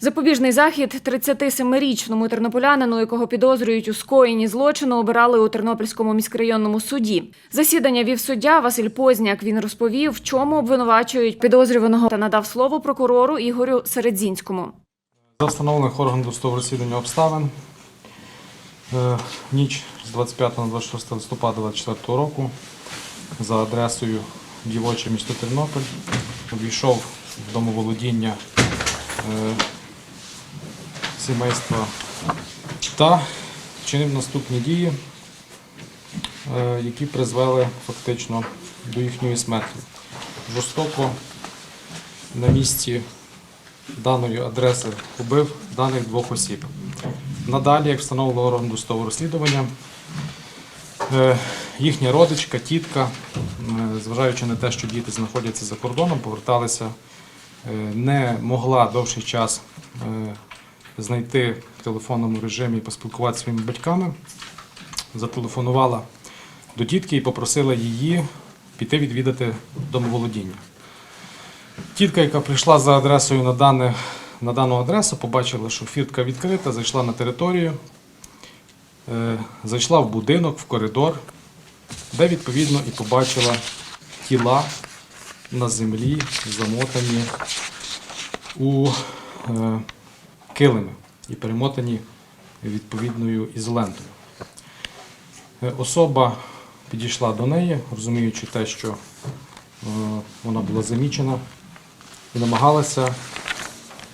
Запобіжний захід 37-річному тернополянину, якого підозрюють у скоєнні злочину, обирали у Тернопільському міськрайонному суді. Засідання вів суддя Василь Позняк. Він розповів, в чому обвинувачують підозрюваного та надав слово прокурору Ігорю Середзінському. За встановлених органом досудового розслідування обставин е, ніч з 25 на 26 листопада 2024 року за адресою дівоче місто Тернопіль увійшов в домоволодіння е, сімейства та вчинив наступні дії, е, які призвели фактично до їхньої смерті. Жорстоко на місці даної адреси убив даних двох осіб. Надалі, як встановило орган досудового розслідування, е, їхня родичка, тітка, е, зважаючи на те, що діти знаходяться за кордоном, поверталися, не могла довший час знайти в телефонному режимі і поспілкуватися своїми батьками. Зателефонувала до тітки і попросила її піти відвідати домоволодіння. Тітка, яка прийшла за адресою на, дане, на дану адресу, побачила, що фіртка відкрита, зайшла на територію, е, зайшла в будинок, в коридор, де відповідно і побачила тіла на землі, замотані у е, килими і перемотані відповідною ізолентою. Е, Особа підійшла до неї, розуміючи те, що е, вона була замічена і намагалася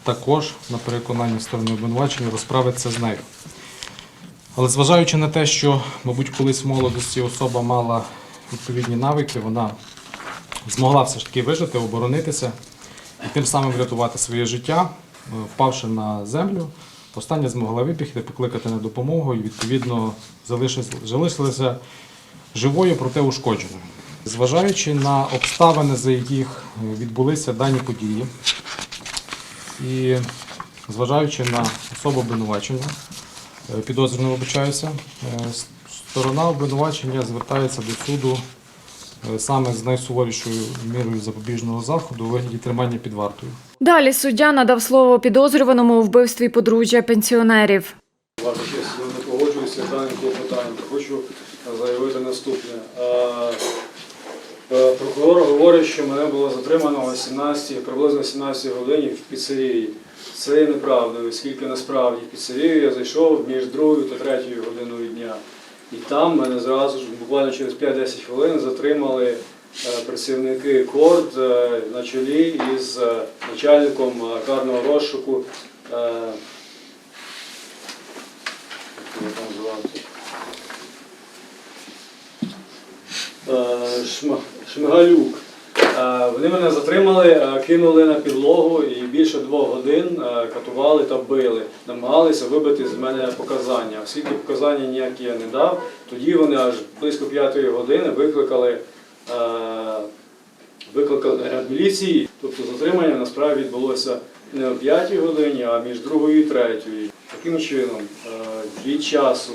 також, на переконання сторони обвинувачення, розправитися з нею. Але зважаючи на те, що, мабуть, колись в молодості особа мала відповідні навики, вона змогла все ж таки вижити, оборонитися і тим самим врятувати своє життя, впавши на землю. Остання змогла вибігти, покликати на допомогу і відповідно залишилася- живою, проте ушкодженою. Зважаючи на обставини, за яких е, відбулися дані події, і зважаючи на особу обвинувачення, е, підозрюваного вибачаюся, е, сторона обвинувачення звертається до суду е, саме з найсуворішою мірою запобіжного заходу у вигляді тримання під вартою. Далі суддя надав слово підозрюваному у вбивстві подружжя пенсіонерів. Ваша честь, я не погоджуюся з даним клопотанням. Хочу заявити наступне. Е, е, Прокурор говорить, що мене було затримано о 17, приблизно 17 годині в піцерії. Це є неправдою, оскільки насправді в піцерію я зайшов між другою та третьою годиною дня. І там мене зразу ж буквально через 5-10 хвилин затримали е, працівники КОРД е, на чолі із е, начальником карного розшуку. Шмигалюк. Е, Вони мене затримали, е, кинули на підлогу і більше двох годин е, катували та били. Намагалися вибити з мене показання. Оскільки показання ніякі я не дав, тоді вони аж близько п'ятої години викликали, викликали міліції. Тобто затримання насправді відбулося не о п'ятій годині, а між другою і третьою. Таким чином, від часу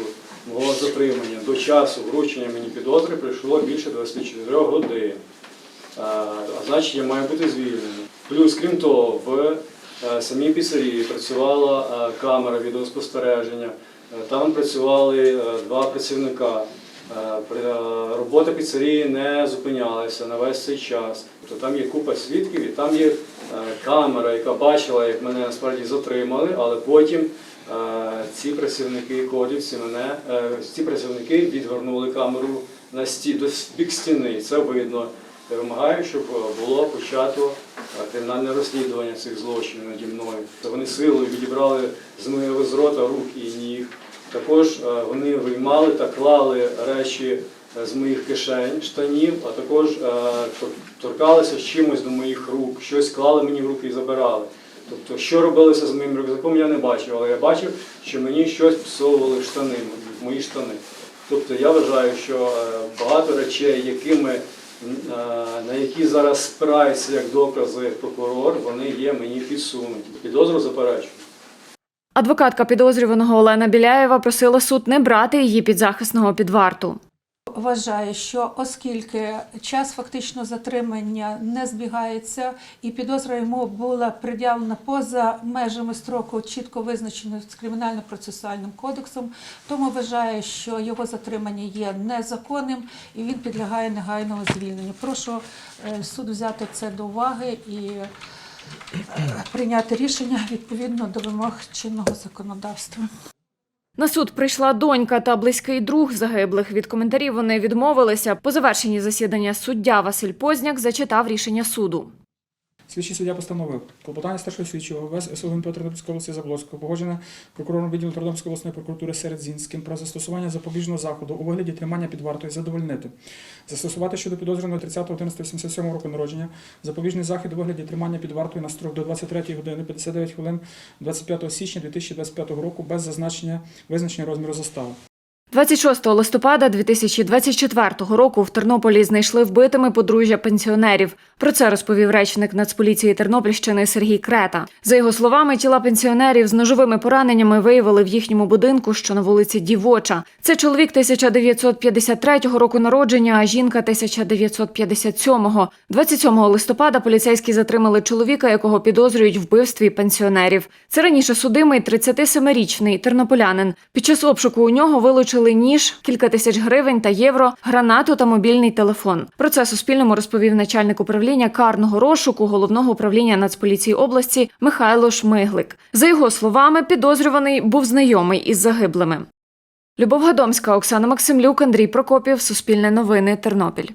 мого затримання до часу вручення мені підозри прийшло більше 24 годин. А значить, я маю бути звільнений. Плюс, крім того, в е, самій піцерії працювала е, камера відеоспостереження. Е, Там працювали два працівника. Робота піцерії не зупинялася на весь цей час. Тобто там є купа свідків, і там є камера, яка бачила, як мене насправді затримали, але потім ці працівники кодівці мене ці працівники відвернули камеру на сті до бік стіни. Це видно. Я вимагаю, щоб е, було почато е, кримінальне розслідування цих злочинів наді мною. Вони силою відібрали з моєго з рота рук і ніг. Також е, вони виймали та клали речі з моїх кишень, штанів, а також торкалися чимось до моїх рук, щось клали мені в руки і забирали. Тобто, що робилося з моїм рюкзаком, я не бачив, але я бачив, що мені щось всовували в штани, в мої штани. Тобто я вважаю, що багато речей, якими, на які зараз спирається як докази прокурор, вони є мені підсунуті. Підозру заперечую. Адвокатка підозрюваного Олена Біляєва просила суд не брати її підзахисного під варту. Вважає, що оскільки час фактично затримання не збігається і підозра йому була пред'явлена поза межами строку, чітко визначеного кримінально-процесуальним кодексом, тому вважає, що його затримання є незаконним і він підлягає негайному звільненню. Прошу е, суд взяти це до уваги і е, прийняти рішення відповідно до вимог чинного законодавства. На суд прийшла донька та близький друг загиблих. Від коментарів вони відмовилися. По завершенні засідання суддя Василь Позняк зачитав рішення суду. Слідчий суддя постановив клопотання старшого слідчого ВС СУГНП Тернопільської області Заблоцького, погоджене прокурором відділу Тернопільської обласної прокуратури Середзінським про застосування запобіжного заходу у вигляді тримання під вартою задовольнити. Застосувати щодо підозрюваного 30.11.87 року народження запобіжний захід у вигляді тримання під вартою на строк до 23 години 59 хвилин 25 січня 2025 року без зазначення визначення розміру застави. 26 листопада 2024 року в Тернополі знайшли вбитими подружжя пенсіонерів. Про це розповів речник Нацполіції Тернопільщини Сергій Крета. За його словами, тіла пенсіонерів з ножовими пораненнями виявили в їхньому будинку, що на вулиці Дівоча. Це чоловік 1953 року народження, а жінка 1957-го. 27 листопада поліцейські затримали чоловіка, якого підозрюють вбивстві пенсіонерів. Це раніше судимий 37-річний тернополянин. Під час обшуку у нього вилучили ніж, кілька тисяч гривень та євро, гранату та мобільний телефон. Про це Суспільному розповів начальник управління карного розшуку головного управління Нацполіції області Михайло Шмиглик. За його словами, підозрюваний був знайомий із загиблими. Любов Гадомська, Оксана Максимлюк, Андрій Прокопів, Суспільне новини, Тернопіль.